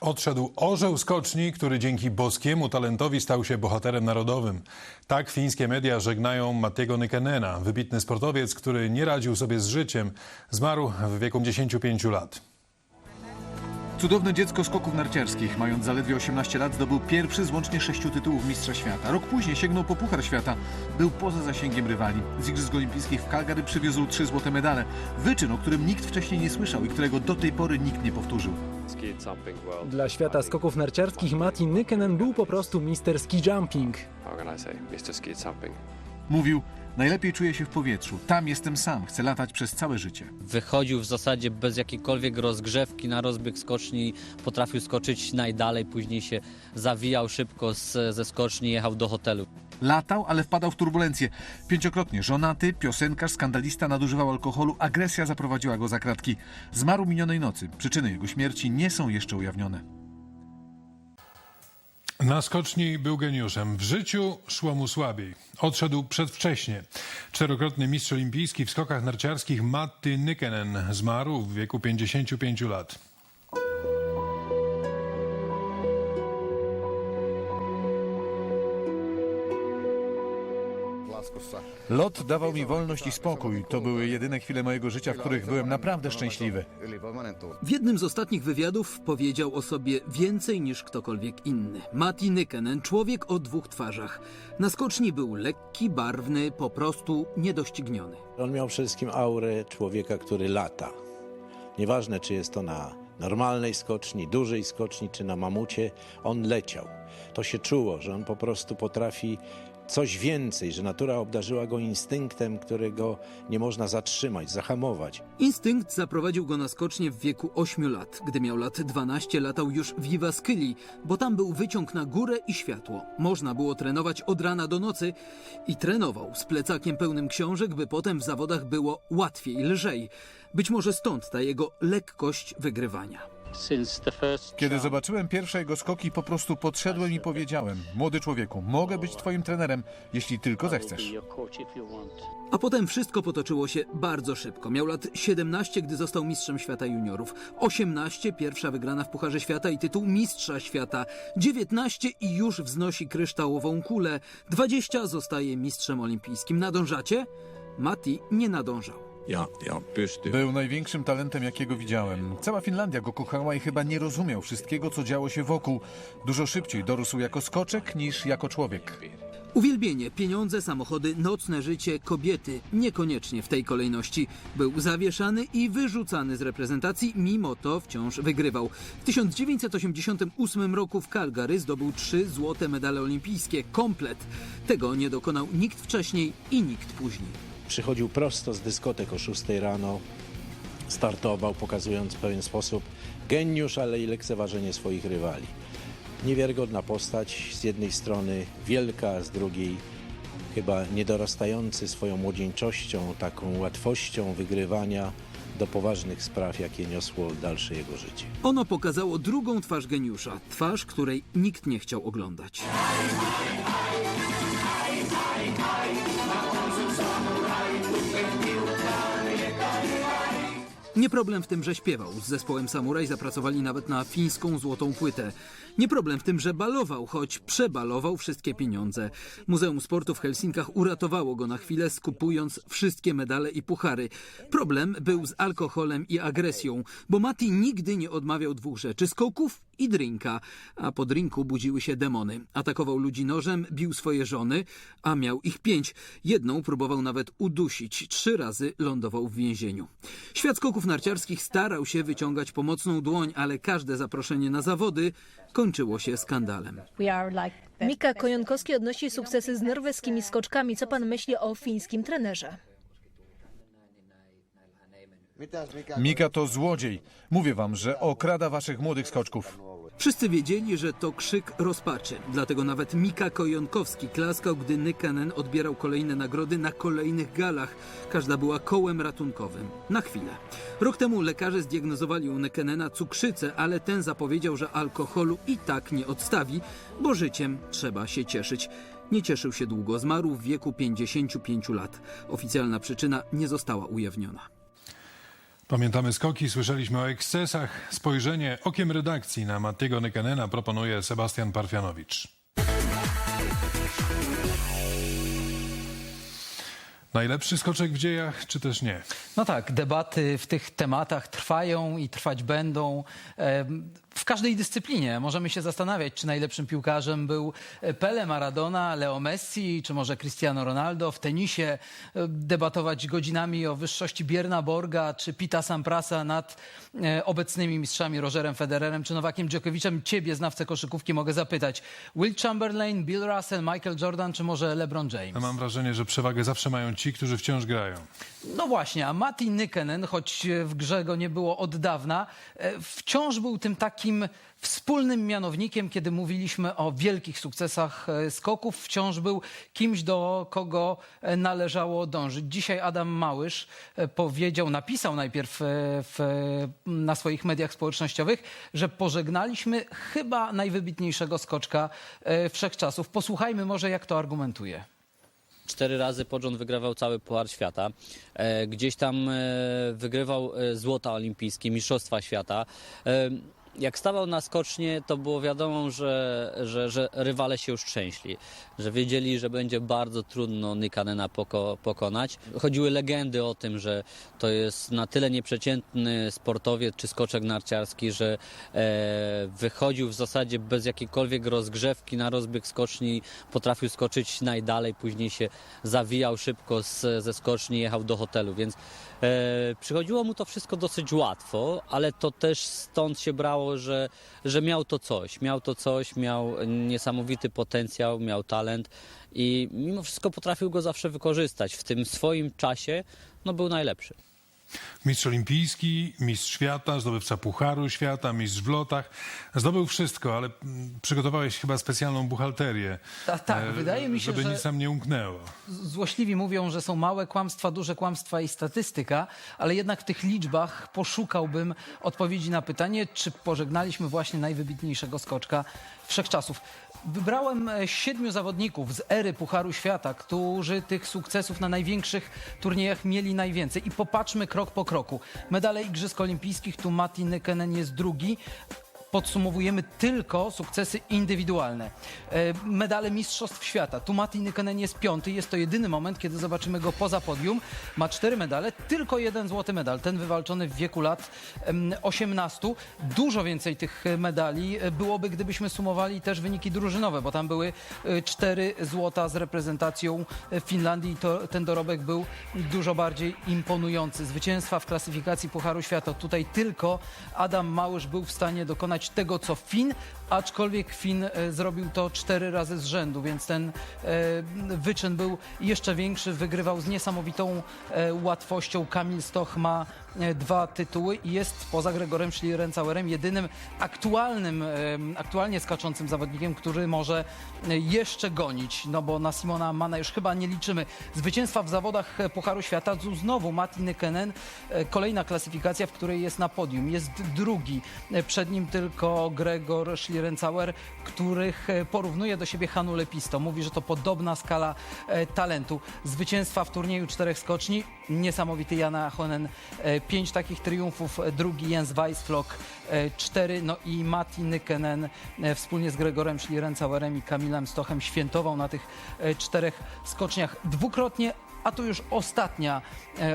Odszedł orzeł skoczni, który dzięki boskiemu talentowi stał się bohaterem narodowym. Tak fińskie media żegnają Mattiego Nykanena, wybitny sportowiec, który nie radził sobie z życiem. Zmarł w wieku 55 lat. Cudowne dziecko skoków narciarskich, mając zaledwie 18 lat, zdobył pierwszy z łącznie sześciu tytułów mistrza świata. Rok później sięgnął po Puchar Świata. Był poza zasięgiem rywali. Z Igrzysk Olimpijskich w Calgary przywiózł trzy złote medale. Wyczyn, o którym nikt wcześniej nie słyszał i którego do tej pory nikt nie powtórzył. Dla świata skoków narciarskich Matti Nykänen był po prostu mister. Ski jumping. Mówił, najlepiej czuję się w powietrzu. Tam jestem sam, chcę latać przez całe życie. wychodził w zasadzie bez jakiejkolwiek rozgrzewki na rozbieg skoczni, potrafił skoczyć najdalej, później się zawijał szybko z, ze skoczni, jechał do hotelu. Latał, ale wpadał w turbulencje. Pięciokrotnie żonaty, piosenkarz, skandalista nadużywał alkoholu, agresja zaprowadziła go za kratki. Zmarł minionej nocy. Przyczyny jego śmierci nie są jeszcze ujawnione. Na skoczni był geniuszem. W życiu szło mu słabiej. Odszedł przedwcześnie. Czterokrotny mistrz olimpijski w skokach narciarskich Matti Nykänen zmarł w wieku 55 lat. Lot dawał mi wolność i spokój. To były jedyne chwile mojego życia, w których byłem naprawdę szczęśliwy. W jednym z ostatnich wywiadów powiedział o sobie więcej niż ktokolwiek inny. Matti Nykänen, człowiek o dwóch twarzach. Na skoczni był lekki, barwny, po prostu niedościgniony. On miał przede wszystkim aurę człowieka, który lata. Nieważne, czy jest to na normalnej skoczni, dużej skoczni, czy na mamucie, on leciał. To się czuło, że on po prostu potrafi coś więcej, że natura obdarzyła go instynktem, którego nie można zatrzymać, zahamować. Instynkt zaprowadził go na skocznie w wieku 8 lat. Gdy miał lat 12, latał już w Jyväskylä, bo tam był wyciąg na górę i światło. Można było trenować od rana do nocy i trenował z plecakiem pełnym książek, by potem w zawodach było łatwiej, lżej. Być może stąd ta jego lekkość wygrywania. Kiedy zobaczyłem pierwsze jego skoki, po prostu podszedłem i powiedziałem: Młody człowieku, mogę być twoim trenerem, jeśli tylko zechcesz. A potem wszystko potoczyło się bardzo szybko. Miał lat 17, gdy został mistrzem świata juniorów. 18, pierwsza wygrana w Pucharze Świata i tytuł mistrza świata. 19 i już wznosi kryształową kulę. 20 zostaje mistrzem olimpijskim. Nadążacie? Mati nie nadążał. Ja, ja pystyi. Był największym talentem, jakiego widziałem. Cała Finlandia go kochała i chyba nie rozumiał wszystkiego, co działo się wokół. Dużo szybciej dorósł jako skoczek niż jako człowiek. Uwielbienie, pieniądze, samochody, nocne życie, kobiety. Niekoniecznie w tej kolejności. Był zawieszany i wyrzucany z reprezentacji, mimo to wciąż wygrywał. W 1988 roku w Calgary zdobył trzy złote medale olimpijskie. Komplet. Tego nie dokonał nikt wcześniej i nikt później. Przychodził prosto z dyskotek o 6 rano, startował, pokazując w pewien sposób geniusz, ale i lekceważenie swoich rywali. Niewiarygodna postać, z jednej strony wielka, z drugiej chyba niedorastający swoją młodzieńczością, taką łatwością wygrywania do poważnych spraw, jakie niosło dalsze jego życie. Ono pokazało drugą twarz geniusza. Twarz, której nikt nie chciał oglądać. Nie problem w tym, że śpiewał. Z zespołem Samuraj zapracowali nawet na fińską złotą płytę. Nie problem w tym, że balował, choć przebalował wszystkie pieniądze. Muzeum Sportu w Helsinkach uratowało go na chwilę, skupując wszystkie medale i puchary. Problem był z alkoholem i agresją, bo Mati nigdy nie odmawiał dwóch rzeczy: skoków i drinka. A po drinku budziły się demony. Atakował ludzi nożem, bił swoje żony, a miał ich pięć. Jedną próbował nawet udusić. Trzy razy lądował w więzieniu. Świat skoków narciarskich starał się wyciągać pomocną dłoń, ale każde zaproszenie na zawody kończyło się skandalem. Mika Kojonkowski odnosi sukcesy z norweskimi skoczkami. Co pan myśli o fińskim trenerze? Mika to złodziej. Mówię wam, że okrada waszych młodych skoczków. Wszyscy wiedzieli, że to krzyk rozpaczy. Dlatego nawet Mika Kojonkowski klaskał, gdy Nykanen odbierał kolejne nagrody na kolejnych galach. Każda była kołem ratunkowym. Na chwilę. Rok temu lekarze zdiagnozowali u Nykanena cukrzycę, ale ten zapowiedział, że alkoholu i tak nie odstawi, bo życiem trzeba się cieszyć. Nie cieszył się długo, zmarł w wieku 55 lat. Oficjalna przyczyna nie została ujawniona. Pamiętamy skoki, słyszeliśmy o ekscesach. Spojrzenie okiem redakcji na Mattiego Nykanena proponuje Sebastian Parfianowicz. Najlepszy skoczek w dziejach, czy też nie? No tak, debaty w tych tematach trwają i trwać będą. W każdej dyscyplinie możemy się zastanawiać, czy najlepszym piłkarzem był Pele, Maradona, Leo Messi, czy może Cristiano Ronaldo. W tenisie e, debatować godzinami o wyższości Bierna Borga, czy Pita Samprasa nad e, obecnymi mistrzami Rogerem Federerem, czy Nowakiem Djokovicem. Ciebie, znawcę koszykówki, mogę zapytać. Will Chamberlain, Bill Russell, Michael Jordan, czy może LeBron James? Ja mam wrażenie, że przewagę zawsze mają ci, którzy wciąż grają. No właśnie, a Matti Nykänen, choć w grze go nie było od dawna, e, wciąż był tym takim wspólnym mianownikiem, kiedy mówiliśmy o wielkich sukcesach e, skoków. Wciąż był kimś, do kogo e, należało dążyć. Dzisiaj Adam Małysz e, powiedział, napisał najpierw w, na swoich mediach społecznościowych, że pożegnaliśmy chyba najwybitniejszego skoczka wszechczasów. Posłuchajmy może, jak to argumentuje. Cztery razy pod wygrywał cały Puchar Świata. Gdzieś tam wygrywał złota olimpijskie, Mistrzostwa Świata. Jak stawał na skocznie, to było wiadomo, że, że, że rywale się już trzęśli, że wiedzieli, że będzie bardzo trudno Nykanena poko, pokonać. Chodziły legendy o tym, że to jest na tyle nieprzeciętny sportowiec czy skoczek narciarski, że e, wychodził w zasadzie bez jakiejkolwiek rozgrzewki na rozbieg skoczni, potrafił skoczyć najdalej, później się zawijał szybko z, ze skoczni, jechał do hotelu, więc e, przychodziło mu to wszystko dosyć łatwo, ale to też stąd się brało, że, że miał to coś, miał to coś, miał niesamowity potencjał, miał talent i mimo wszystko potrafił go zawsze wykorzystać. W tym swoim czasie no, był najlepszy. Mistrz olimpijski, mistrz świata, zdobywca Pucharu Świata, mistrz w lotach. Zdobył wszystko, ale mm, przygotowałeś chyba specjalną buchalterię. Ta- tak, e, wydaje mi się, żeby że- nic tam nie umknęło. Złośliwi mówią, że są małe kłamstwa, duże kłamstwa i statystyka, ale jednak w tych liczbach poszukałbym odpowiedzi na pytanie, czy pożegnaliśmy właśnie najwybitniejszego skoczka wszechczasów. Wybrałem e, siedmiu zawodników z ery Pucharu Świata, którzy tych sukcesów na największych turniejach mieli najwięcej. I popatrzmy krok po kroku. Medale Igrzysk Olimpijskich, tu Matti Nykänen jest drugi podsumowujemy tylko sukcesy indywidualne. E, Medale Mistrzostw Świata. Tu Matti Nykänen jest piąty. Jest to jedyny moment, kiedy zobaczymy go poza podium. Ma cztery medale, tylko jeden złoty medal. Ten wywalczony w wieku lat em, 18. Dużo więcej tych medali e, byłoby, gdybyśmy sumowali też wyniki drużynowe, bo tam były e, cztery złota z reprezentacją Finlandii i to, ten dorobek był dużo bardziej imponujący. Zwycięstwa w klasyfikacji Pucharu Świata. Tutaj tylko Adam Małysz był w stanie dokonać tego, co Fin, aczkolwiek Fin e, zrobił to cztery razy z rzędu, więc ten e, wyczyn był jeszcze większy. Wygrywał z niesamowitą e, łatwością. Kamil Stoch ma dwa tytuły i jest poza Gregorem Schlierencauerem jedynym aktualnym, e, aktualnie skaczącym zawodnikiem, który może e, jeszcze gonić, no bo na Simona Mana już chyba nie liczymy. Zwycięstwa w zawodach e, Pucharu Świata, znowu Matti Nykänen, e, kolejna klasyfikacja, w której jest na podium, jest drugi, E, przed nim tylko Gregor Schlierencauer, których e, porównuje do siebie Hanu Lepisto. Mówi, że to podobna skala e, talentu. Zwycięstwa w turnieju czterech skoczni, niesamowity Jana Honen, e, pięć takich triumfów, drugi Jens Weissflok, e, cztery, no i Matti Nykänen e, wspólnie z Gregorem Schlierencauerem i Kamilem Stochem świętował na tych e, czterech skoczniach dwukrotnie, a tu już ostatnia,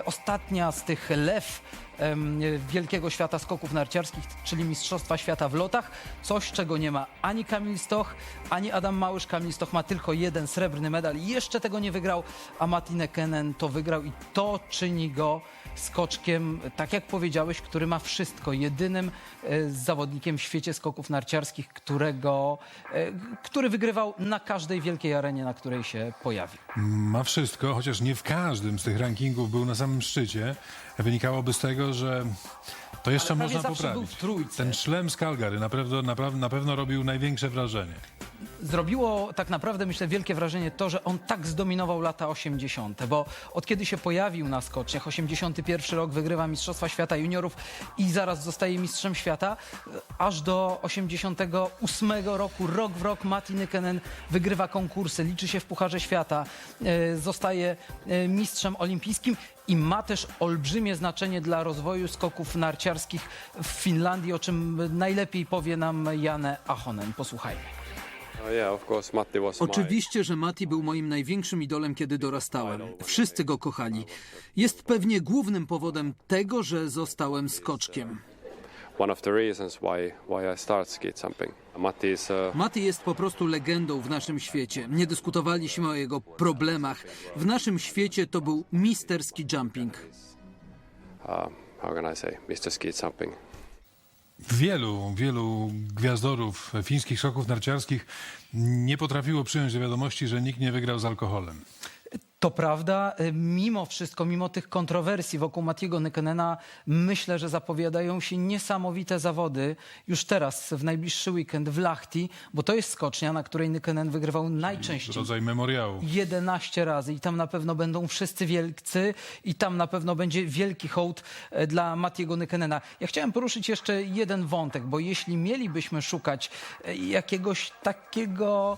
ostatnia z tych lew em, wielkiego świata skoków narciarskich, czyli Mistrzostwa Świata w lotach. Coś, czego nie ma ani Kamil Stoch, ani Adam Małysz. Kamil Stoch ma tylko jeden srebrny medal i jeszcze tego nie wygrał, a Matti Nykänen to wygrał i to czyni go skoczkiem, tak jak powiedziałeś, który ma wszystko. Jedynym e, zawodnikiem w świecie skoków narciarskich, którego, e, który wygrywał na każdej wielkiej arenie, na której się pojawił. Ma wszystko, chociaż nie w każdym z tych rankingów był na samym szczycie. Wynikałoby z tego, że to jeszcze Ale można poprawić. Ten szlem z Calgary naprawdę, naprawdę, na pewno robił największe wrażenie. Zrobiło tak naprawdę, myślę, wielkie wrażenie to, że on tak zdominował lata 80., bo od kiedy się pojawił na skoczniach, 81 rok wygrywa Mistrzostwa Świata Juniorów i zaraz zostaje mistrzem świata, aż do 88 roku, rok w rok Matti Nykänen wygrywa konkursy, liczy się w Pucharze Świata, e, zostaje e, mistrzem olimpijskim i ma też olbrzymie znaczenie dla rozwoju skoków narciarskich w Finlandii, o czym najlepiej powie nam Janne Ahonen. Posłuchajmy. Oh Oczywiście, że Mati był moim największym idolem, kiedy dorastałem. Wszyscy go kochali. Jest pewnie głównym powodem tego, że zostałem skoczkiem. Matti uh, Mati jest po prostu legendą w naszym świecie. Nie dyskutowaliśmy o jego problemach. W naszym świecie to był mister ski jumping. uh, how can I say, Mr. Ski jumping. Wielu, wielu gwiazdorów fińskich skoków narciarskich nie potrafiło przyjąć do wiadomości, że nikt nie wygrał z alkoholem. To prawda, y, mimo wszystko, mimo tych kontrowersji wokół Matiego Nykanena, myślę, że zapowiadają się niesamowite zawody już teraz, w najbliższy weekend w Lahti, bo to jest skocznia, na której Nykanen wygrywał najczęściej. Rodzaj memoriału. 11 razy i tam na pewno będą wszyscy wielcy i tam na pewno będzie wielki hołd e, dla Matiego Nykanena. Ja chciałem poruszyć jeszcze jeden wątek, bo jeśli mielibyśmy szukać e, jakiegoś takiego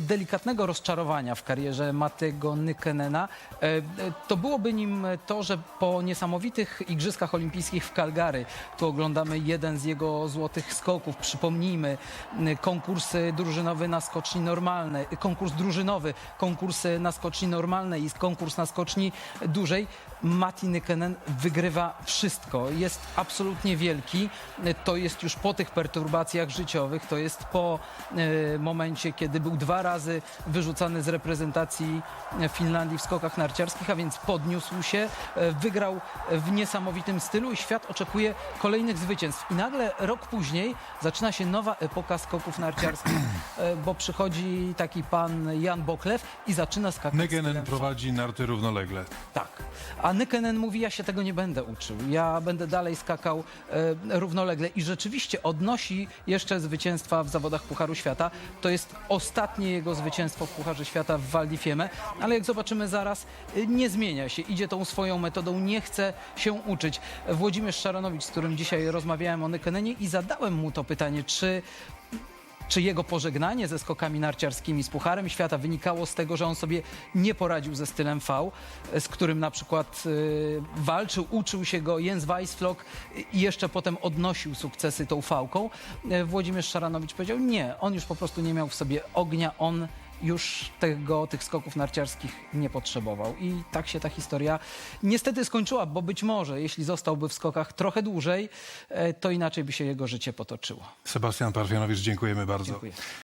delikatnego rozczarowania w karierze Matiego Nykanena, e, e, to byłoby nim to, że po niesamowitych Igrzyskach Olimpijskich w Calgary, tu oglądamy jeden z jego złotych skoków, przypomnijmy, m, konkursy drużynowe na skoczni normalnej, konkurs drużynowy, konkursy na skoczni normalnej i konkurs na skoczni dużej. Matti Nykänen wygrywa wszystko. Jest absolutnie wielki. To jest już po tych perturbacjach życiowych, to jest po e, momencie, kiedy był dwa razy wyrzucany z reprezentacji Finlandii w skokach narciarskich, a więc podniósł się, e, wygrał w niesamowitym stylu i świat oczekuje kolejnych zwycięstw. I nagle rok później zaczyna się nowa epoka skoków narciarskich, e, bo przychodzi taki pan Jan Boklew i zaczyna skakać. Stylem prowadzi narty równolegle. tak. A Nykenen mówi, ja się tego nie będę uczył. Ja będę dalej skakał e, równolegle. I rzeczywiście odnosi jeszcze zwycięstwa w zawodach Pucharu Świata. To jest ostatnie jego zwycięstwo w Pucharze Świata w Val di Fiemme. Ale jak zobaczymy zaraz, e, nie zmienia się. Idzie tą swoją metodą, nie chce się uczyć. Włodzimierz Szaranowicz, z którym dzisiaj rozmawiałem o Nykenenie i zadałem mu to pytanie, czy czy jego pożegnanie ze skokami narciarskimi z Pucharem Świata wynikało z tego, że on sobie nie poradził ze stylem V, z którym na przykład y, walczył, uczył się go Jens Weissflok i jeszcze potem odnosił sukcesy tą fałką. Y, Włodzimierz Szaranowicz powiedział nie, on już po prostu nie miał w sobie ognia, on już tego, tych skoków narciarskich nie potrzebował. I tak się ta historia niestety skończyła, bo być może, jeśli zostałby w skokach trochę dłużej, e, to inaczej by się jego życie potoczyło. Sebastian Parfianowicz, dziękujemy bardzo. Dziękuję.